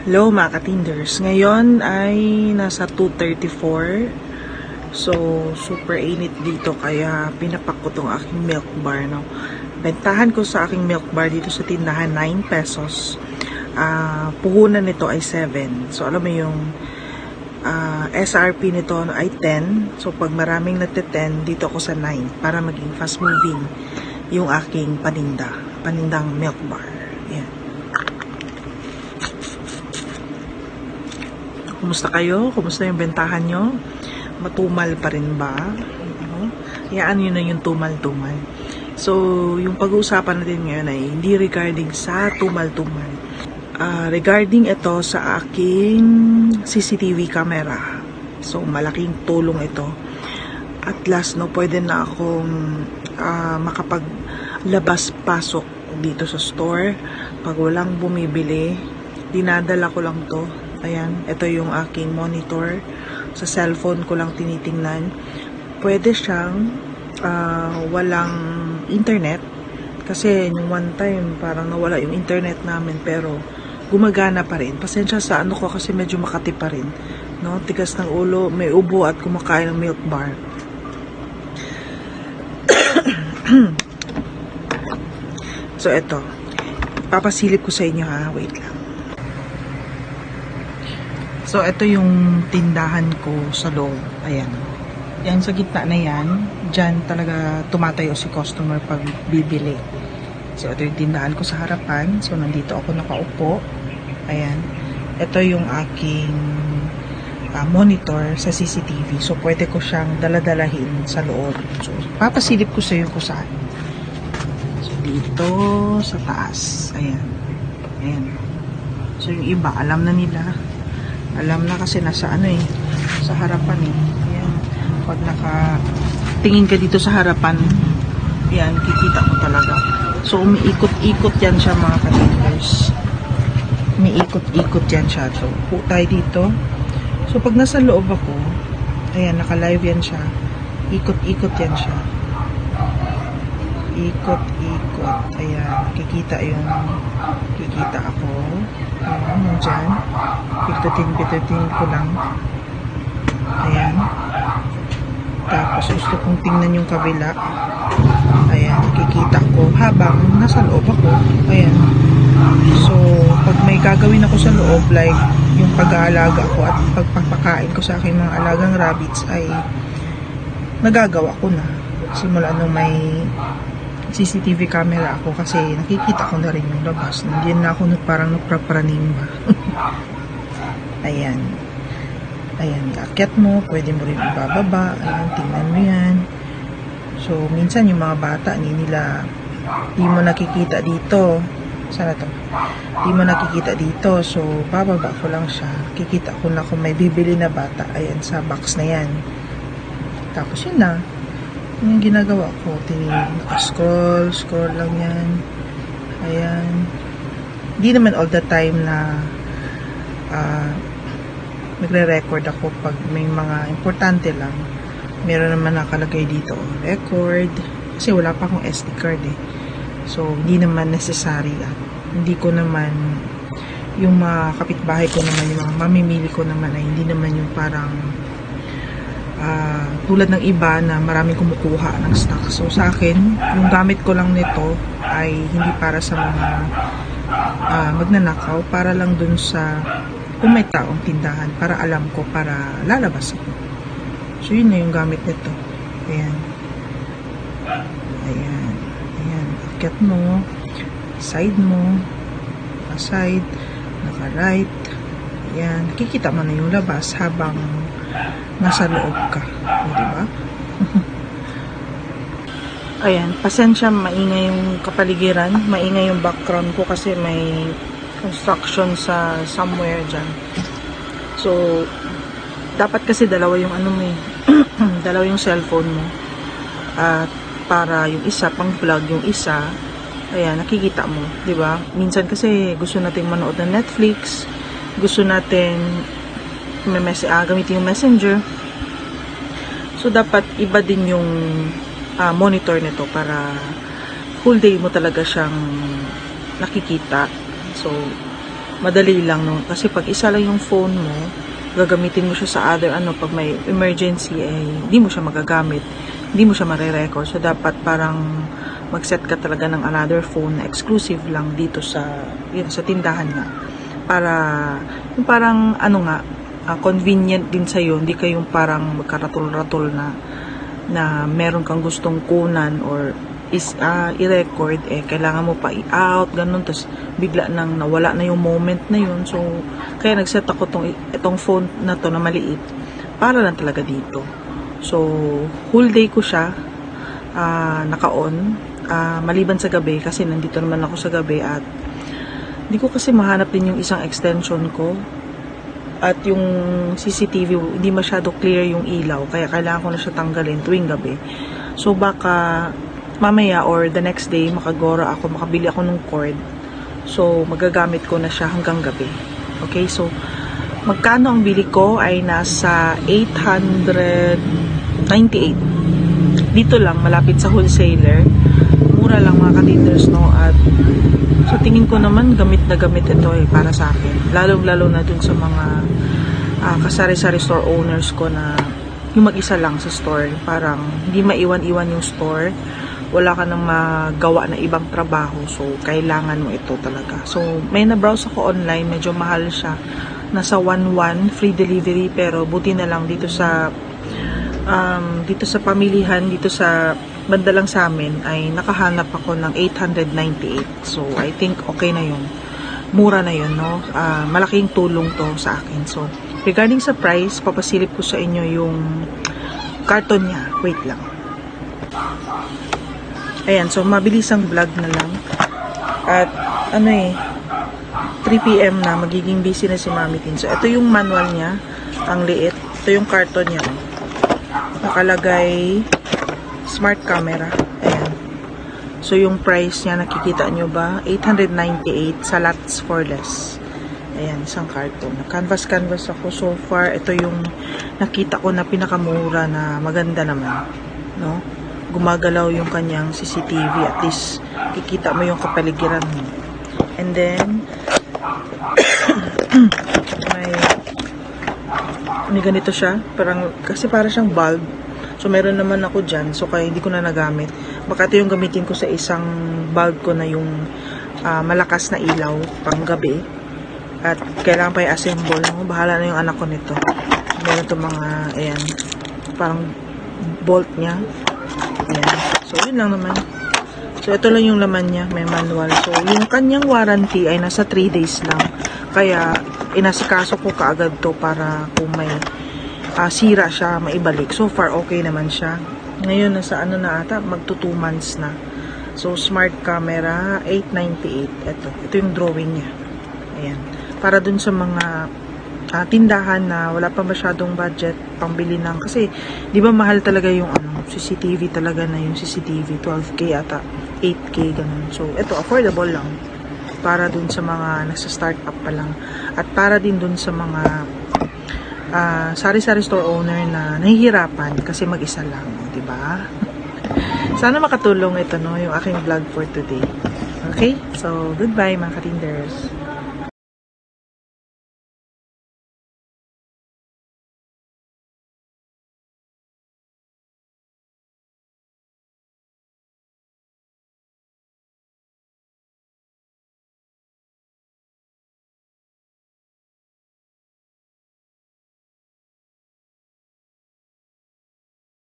Hello mga katinders. Ngayon ay nasa 2.34. So, super init dito kaya pinapak ko tong aking milk bar. No? Bentahan ko sa aking milk bar dito sa tindahan 9 pesos. Ah, puhunan nito ay 7. So, alam mo yung ah, SRP nito ay 10. So, pag maraming nagte-10, dito ako sa 9 para maging fast moving yung aking paninda. Panindang milk bar. Yan. Kumusta kayo? Kumusta yung bentahan nyo? Matumal pa rin ba? Ano? Hayaan nyo na yung tumal-tumal. So, yung pag-uusapan natin ngayon ay hindi regarding sa tumal-tumal. Ah, regarding ito sa aking CCTV camera. So, malaking tulong ito. At last, no, pwede na akong ah, makapaglabas-pasok dito sa store. Pag walang bumibili, dinadala ko lang to Ayan, ito yung aking monitor. Sa cellphone ko lang tinitingnan. Pwede siyang ah, walang internet. Kasi yung one time, parang nawala yung internet namin. Pero gumagana pa rin. Pasensya sa ano ko kasi medyo makati pa rin. No? Tigas ng ulo, may ubo at kumakain ng milk bar. so, ito. Papasilip ko sa inyo ha. Wait lang. So, ito yung tindahan ko sa loob. Ayan. Yan sa gitna na yan. Diyan talaga tumatayo si customer pag bibili. So, ito yung tindahan ko sa harapan. So, nandito ako nakaupo. Ayan. Ito yung aking ah, monitor sa CCTV. So, pwede ko siyang daladalahin sa loob. So, papasilip ko sa iyo kung saan. So, dito sa taas. Ayan. Ayan. So, yung iba, alam na nila. Alam na kasi nasa ano eh, sa harapan eh. Ayan. Pag naka tingin ka dito sa harapan, yan, kikita mo talaga. So, umiikot-ikot yan siya mga kanilers. Umiikot-ikot yan siya. So, po tayo dito. So, pag nasa loob ako, ayan, naka-live yan siya. Ikot-ikot yan siya. Ikot-ikot. Ayan, kikita yung kikita ako. Ayan, yung dyan. Pitutin-pitutin ko lang. Ayan. Tapos gusto kong tingnan yung kabila. Ayan, kikita ko habang nasa loob ako. Ayan. So, pag may gagawin ako sa loob, like yung pag-aalaga ko at pagpapakain ko sa aking mga alagang rabbits ay nagagawa ko na. Simula nung may CCTV camera ako kasi nakikita ko na rin yung labas. Hindi na ako nag- parang nagprapraning ba. Ayan. Ayan, akyat mo, pwede mo rin ibababa. Ayan, tingnan mo yan. So, minsan yung mga bata, hindi nila, di mo nakikita dito. Sana to? Di mo nakikita dito. So, bababa ko lang siya. Kikita ko na kung may bibili na bata. Ayan, sa box na yan. Tapos yun na. Yun yung ginagawa ko. Scroll, scroll lang yan. Ayan. Hindi naman all the time na ah, nagre-record ako pag may mga importante lang. Meron naman nakalagay dito, record. Kasi wala pa akong SD card eh. So, hindi naman necessary at hindi ko naman yung mga kapitbahay ko naman, yung mga mamimili ko naman ay hindi naman yung parang ah, tulad ng iba na maraming kumukuha ng stock. So, sa akin, yung gamit ko lang nito ay hindi para sa mga ah, magnanakaw, para lang dun sa kung may taong tindahan, para alam ko, para lalabas ako. So, yun na yung gamit nito. Ayan. Ayan. Ayan. Akyat mo. Side mo. Naka-side. Naka-right. Ayan. Nakikita mo na yung labas habang nasa loob ka. O, diba? Ayan. Pasensya, maingay yung kapaligiran. Maingay yung background ko kasi may construction sa somewhere dyan. So, dapat kasi dalawa yung ano mo eh. dalawa yung cellphone mo. At para yung isa pang vlog, yung isa ayan, nakikita mo, 'di ba? Minsan kasi gusto nating manood ng Netflix, gusto natin may mess ah, gamitin yung Messenger. So dapat iba din yung ah, monitor nito para full day mo talaga siyang nakikita. So madali lang no kasi pag isa lang yung phone mo gagamitin mo siya sa other ano pag may emergency eh hindi mo siya magagamit hindi mo siya mare-record so dapat parang mag-set ka talaga ng another phone na exclusive lang dito sa yun, sa tindahan nga para yung parang ano nga ah, convenient din sa hindi kayong parang magkaratul-ratul na na meron kang gustong kunan or is ah, i-record eh kailangan mo pa i-out ganun tapos bigla nang nawala na yung moment na yun. So kaya nagset ako tong itong phone na to na maliit para lang talaga dito. So whole day ko siya ah, naka-on ah, maliban sa gabi kasi nandito naman ako sa gabi at hindi ko kasi mahanap din yung isang extension ko at yung CCTV hindi masyado clear yung ilaw kaya kailangan ko na siya tanggalin tuwing gabi. So baka mamaya or the next day makagora ako makabili ako ng cord. So magagamit ko na siya hanggang gabi. Okay so magkano ang bili ko ay nasa 898 dito lang malapit sa wholesaler mura lang mga katinders no? At sa tingin ko naman gamit na gamit ito eh para sa akin. Lalong lalo na dun sa mga ah, kasari-sari store owners ko na yung mag-isa lang sa store. Parang hindi maiwan-iwan yung store. Wala ka nang magawa na ibang trabaho. So kailangan mo ito talaga. So may na-browse ako online. Medyo mahal siya. Nasa 1.1 free delivery. Pero buti na lang dito sa um, dito sa pamilihan dito sa banda lang sa amin ay nakahanap ako ng 898 so I think okay na yun. Mura na yun no? Ah, malaking tulong to sa akin. So regarding sa price papasilip ko sa inyo yung carton niya. Wait lang. Ayan so mabilis ang vlog na lang. At ano eh 3pm na magiging busy na si Mami Tin. So ito yung manual niya ang liit. Ito yung carton niya oh. Nakalagay smart camera. Ayan. So, yung price niya, nakikita nyo ba? 898 sa lots for less. Ayan, isang carton. Canvas-canvas ako so far. Ito yung nakita ko na pinakamura na maganda naman. No? Gumagalaw yung kanyang CCTV. At least, kikita mo yung kapaligiran mo. And then, may may ganito siya. Parang, kasi para siyang bulb. So, meron naman ako dyan. So, kaya hindi ko na nagamit. Baka ito yung gamitin ko sa isang bulb ko na yung ah, malakas na ilaw pang gabi. At kailangan pa i-assemble. Bahala na yung anak ko nito. Meron to mga, ayan, parang bolt niya. Ayan. So, yun lang naman. So, ito lang yung laman niya. May manual. So, yung kanyang warranty ay nasa 3 days lang. Kaya, inasikaso ko kaagad to para kung may ah, sira siya, maibalik. So far, okay naman siya. Ngayon, nasa ano na ata, magto 2 months na. So, smart camera, 898. Ito, ito yung drawing niya. Ayan. Para dun sa mga ah, tindahan na wala pa masyadong budget pangbili ng kasi di ba mahal talaga yung ano CCTV talaga na yung CCTV 12k ata 8k ganun so ito affordable lang para dun sa mga nasa start up pa lang at para din dun sa mga ah, sari-sari store owner na nahihirapan kasi mag-isa lang, 'di ba? Sana makatulong ito no, yung aking vlog for today. Okay? So, goodbye mga katinders.